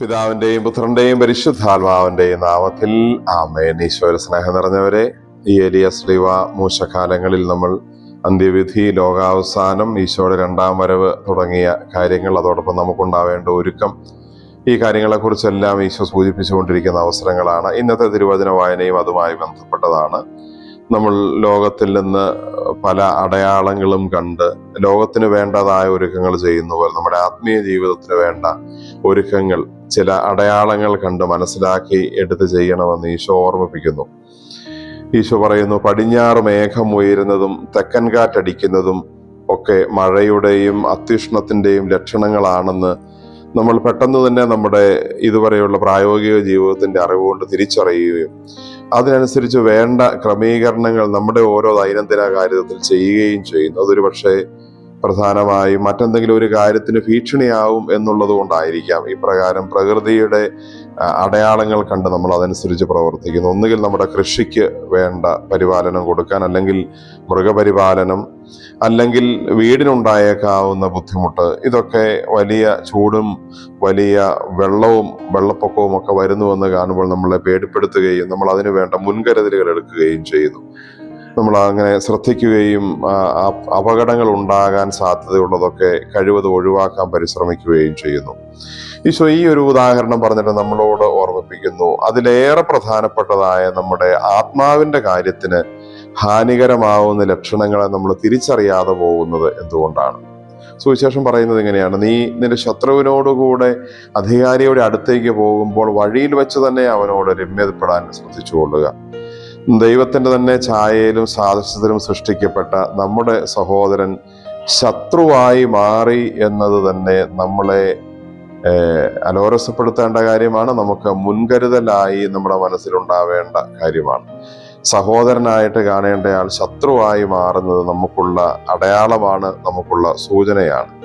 പിതാവിന്റെയും പുത്രന്റെയും പരിശുദ്ധാത്മാവിന്റെയും നാമത്തിൽ ആമേൻ. ഈശോയുടെ സ്നേഹം നിറഞ്ഞവരെ ഈ എലിയ ശ്രീവ മൂശകാലങ്ങളിൽ നമ്മൾ അന്ത്യവിധി ലോകാവസാനം ഈശോയുടെ രണ്ടാം വരവ് തുടങ്ങിയ കാര്യങ്ങൾ അതോടൊപ്പം നമുക്കുണ്ടാവേണ്ട ഒരുക്കം. ഈ കാര്യങ്ങളെക്കുറിച്ചെല്ലാം ഈശോ സൂചിപ്പിച്ചുകൊണ്ടിരിക്കുന്ന അവസരങ്ങളാണ്. ഇന്നത്തെ തിരുവചന വായനയും അതുമായി ബന്ധപ്പെട്ടതാണ്. നമ്മൾ ലോകത്തിൽ നിന്ന് പല അടയാളങ്ങളും കണ്ട് ലോകത്തിന് വേണ്ടതായ ഒരുക്കങ്ങൾ ചെയ്യുന്ന പോലെ നമ്മുടെ ആത്മീയ ജീവിതത്തിന് വേണ്ട ഒരുക്കങ്ങൾ ചില അടയാളങ്ങൾ കണ്ട് മനസ്സിലാക്കി എടുത്ത് ചെയ്യണമെന്ന് ഈശോ ഓർമ്മിപ്പിക്കുന്നു. ഈശോ പറയുന്നു പടിഞ്ഞാറ് മേഘം ഉയരുന്നതും തെക്കൻ കാറ്റടിക്കുന്നതും ഒക്കെ മഴയുടെയും അത്യുഷ്ണത്തിന്റെയും ലക്ഷണങ്ങളാണെന്ന് നമ്മൾ പെട്ടെന്ന് തന്നെ നമ്മുടെ ഇതുവരെയുള്ള പ്രായോഗിക ജീവിതത്തിന്റെ അറിവുകൊണ്ട് തിരിച്ചറിയുകയും അതിനനുസരിച്ച് വേണ്ട ക്രമീകരണങ്ങൾ നമ്മുടെ ഓരോ ദൈനംദിന കാര്യത്തിൽ ചെയ്യുകയും ചെയ്യുന്നു. അതൊരു പക്ഷേ പ്രധാനമായും മറ്റെന്തെങ്കിലും ഒരു കാര്യത്തിന് ഭീഷണിയാവും എന്നുള്ളത് കൊണ്ടായിരിക്കാം ഈ പ്രകാരം പ്രകൃതിയുടെ അടയാളങ്ങൾ കണ്ട് നമ്മൾ അതനുസരിച്ച് പ്രവർത്തിക്കുന്നു. ഒന്നുകിൽ നമ്മുടെ കൃഷിക്ക് വേണ്ട പരിപാലനം കൊടുക്കാൻ അല്ലെങ്കിൽ മൃഗപരിപാലനം അല്ലെങ്കിൽ വീടിനുണ്ടായേക്കാവുന്ന ബുദ്ധിമുട്ട് ഇതൊക്കെ വലിയ ചൂടും വലിയ വെള്ളവും വെള്ളപ്പൊക്കവും ഒക്കെ വരുന്നുവെന്ന് കാണുമ്പോൾ നമ്മളെ പേടിപ്പെടുത്തുകയും നമ്മൾ അതിനു വേണ്ട മുൻകരുതലുകൾ എടുക്കുകയും ചെയ്യുന്നു. നമ്മൾ അങ്ങനെ ശ്രദ്ധിക്കുകയും അപകടങ്ങൾ ഉണ്ടാകാൻ സാധ്യതയുള്ളതൊക്കെ കഴിവത് ഒഴിവാക്കാൻ പരിശ്രമിക്കുകയും ചെയ്യുന്നു. ഈശോ ഈ ഒരു ഉദാഹരണം പറഞ്ഞിട്ട് നമ്മളോട് ഓർമ്മിപ്പിക്കുന്നു. അതിലേറെ പ്രധാനപ്പെട്ടതായ നമ്മുടെ ആത്മാവിന്റെ കാര്യത്തിന് ഹാനികരമാവുന്ന ലക്ഷണങ്ങളെ നമ്മൾ തിരിച്ചറിയാതെ പോകുന്നത് എന്തുകൊണ്ടാണ്? സുവിശേഷം പറയുന്നത് ഇങ്ങനെയാണ്. നീ നിന്റെ ശത്രുവിനോടുകൂടെ അധികാരിയുടെ അടുത്തേക്ക് പോകുമ്പോൾ വഴിയിൽ വെച്ച് തന്നെ അവനോട് രമ്യതപ്പെടാൻ ശ്രദ്ധിച്ചുകൊള്ളുക. ദൈവത്തിന്റെ തന്നെ ഛായയിലും സാദൃശ്യത്തിലും സൃഷ്ടിക്കപ്പെട്ട നമ്മുടെ സഹോദരൻ ശത്രുവായി മാറി എന്നത് തന്നെ നമ്മളെ അലോരസപ്പെടുത്തേണ്ട കാര്യമാണ്. നമുക്ക് മുൻകരുതലായി നമ്മുടെ മനസ്സിലുണ്ടാവേണ്ട കാര്യമാണ്. സഹോദരനായിട്ട് കാണേണ്ടയാൾ ശത്രുവായി മാറുന്നത് നമുക്കുള്ള അടയാളമാണ് നമുക്കുള്ള സൂചനയാണ്.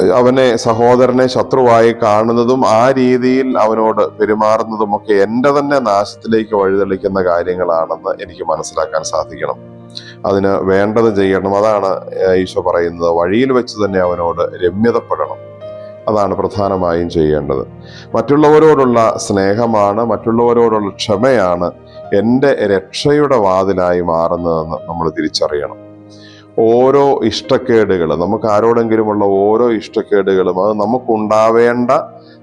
അവനെ സഹോദരനെ ശത്രുവായി കാണുന്നതും ആ രീതിയിൽ അവനോട് പെരുമാറുന്നതും ഒക്കെ എന്റെ തന്നെ നാശത്തിലേക്ക് വഴിതെളിക്കുന്ന കാര്യങ്ങളാണെന്ന് എനിക്ക് മനസ്സിലാക്കാൻ സാധിക്കണം. അതിന് വേണ്ടത് ചെയ്യണം. അതാണ് ഈശോ പറയുന്നത്. വഴിയിൽ വെച്ച് തന്നെ അവനോട് രമ്യതപ്പെടണം. അതാണ് പ്രധാനമായും ചെയ്യേണ്ടത്. മറ്റുള്ളവരോടുള്ള സ്നേഹമാണ് മറ്റുള്ളവരോടുള്ള ക്ഷമയാണ് എന്റെ രക്ഷയുടെ വാതിലായി മാറുന്നതെന്ന് നമ്മൾ തിരിച്ചറിയണം. ഓരോ ഇഷ്ടക്കേടുകൾ നമുക്ക് ആരോടെങ്കിലുമുള്ള ഓരോ ഇഷ്ടക്കേടുകളും അത് നമുക്കുണ്ടാവേണ്ട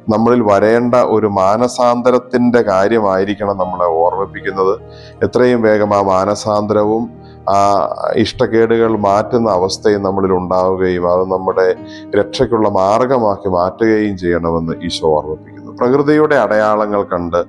നമ്മളിൽ വരേണ്ട ഒരു മാനസാന്തരത്തിന്റെ കാര്യമായിരിക്കണം നമ്മളെ ഓർമ്മിപ്പിക്കുന്നത്. എത്രയും വേഗം ആ മാനസാന്തരവും ആ ഇഷ്ടക്കേടുകൾ മാറ്റുന്ന അവസ്ഥയും നമ്മളിൽ ഉണ്ടാവുകയും അത് നമ്മുടെ രക്ഷയ്ക്കുള്ള മാർഗമാക്കി മാറ്റുകയും ചെയ്യണമെന്ന് ഈശോ ഓർമ്മിപ്പിക്കുന്നു. പ്രകൃതിയുടെ അടയാളങ്ങൾ കണ്ട്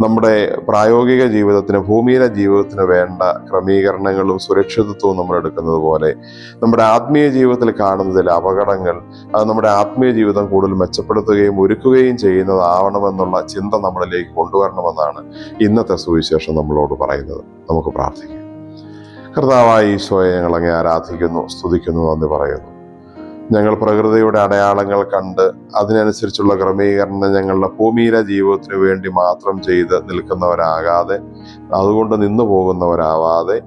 നമ്മുടെ പ്രായോഗിക ജീവിതത്തിന് ഭൂമിയിലെ ജീവിതത്തിന് വേണ്ട ക്രമീകരണങ്ങളും സുരക്ഷിതത്വവും നമ്മൾ എടുക്കുന്നത് പോലെ നമ്മുടെ ആത്മീയ ജീവിതത്തിൽ കാണുന്നതിൽ അപകടങ്ങൾ അത് നമ്മുടെ ആത്മീയ ജീവിതം കൂടുതൽ മെച്ചപ്പെടുത്തുകയും ഒരുക്കുകയും ചെയ്യുന്നതാവണമെന്നുള്ള ചിന്ത നമ്മളിലേക്ക് കൊണ്ടുവരണമെന്നാണ് ഇന്നത്തെ സുവിശേഷം നമ്മളോട് പറയുന്നത്. നമുക്ക് പ്രാർത്ഥിക്കാം. കർത്താവായി ഈശോയെ ഞങ്ങൾ ആരാധിക്കുന്നു സ്തുതിക്കുന്നു നന്ദി പറയുന്നു. ഞങ്ങൾ പ്രകൃതിയുടെ അടയാളങ്ങൾ കണ്ട് അതിനനുസരിച്ചുള്ള ക്രമീകരണം ഞങ്ങളുടെ ഭൂമിയിലെ ജീവിതത്തിന് വേണ്ടി മാത്രം ചെയ്ത് നിൽക്കുന്നവരാകാതെ അതുകൊണ്ട് നിന്നു പോകുന്നവരാവാതെ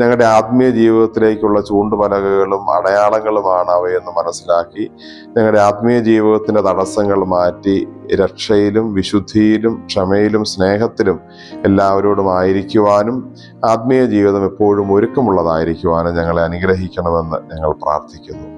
ഞങ്ങളുടെ ആത്മീയ ജീവിതത്തിലേക്കുള്ള ചൂണ്ടുപലകകളും അടയാളങ്ങളുമാണ് അവയെന്ന് മനസ്സിലാക്കി ഞങ്ങളുടെ ആത്മീയ ജീവിതത്തിന്റെ തടസ്സങ്ങൾ മാറ്റി രക്ഷയിലും വിശുദ്ധിയിലും ക്ഷമയിലും സ്നേഹത്തിലും എല്ലാവരോടും ആയിരിക്കുവാനും ആത്മീയ ജീവിതം എപ്പോഴും ഒരുക്കമുള്ളതായിരിക്കുവാനും ഞങ്ങളെ അനുഗ്രഹിക്കണമെന്ന് ഞങ്ങൾ പ്രാർത്ഥിക്കുന്നു.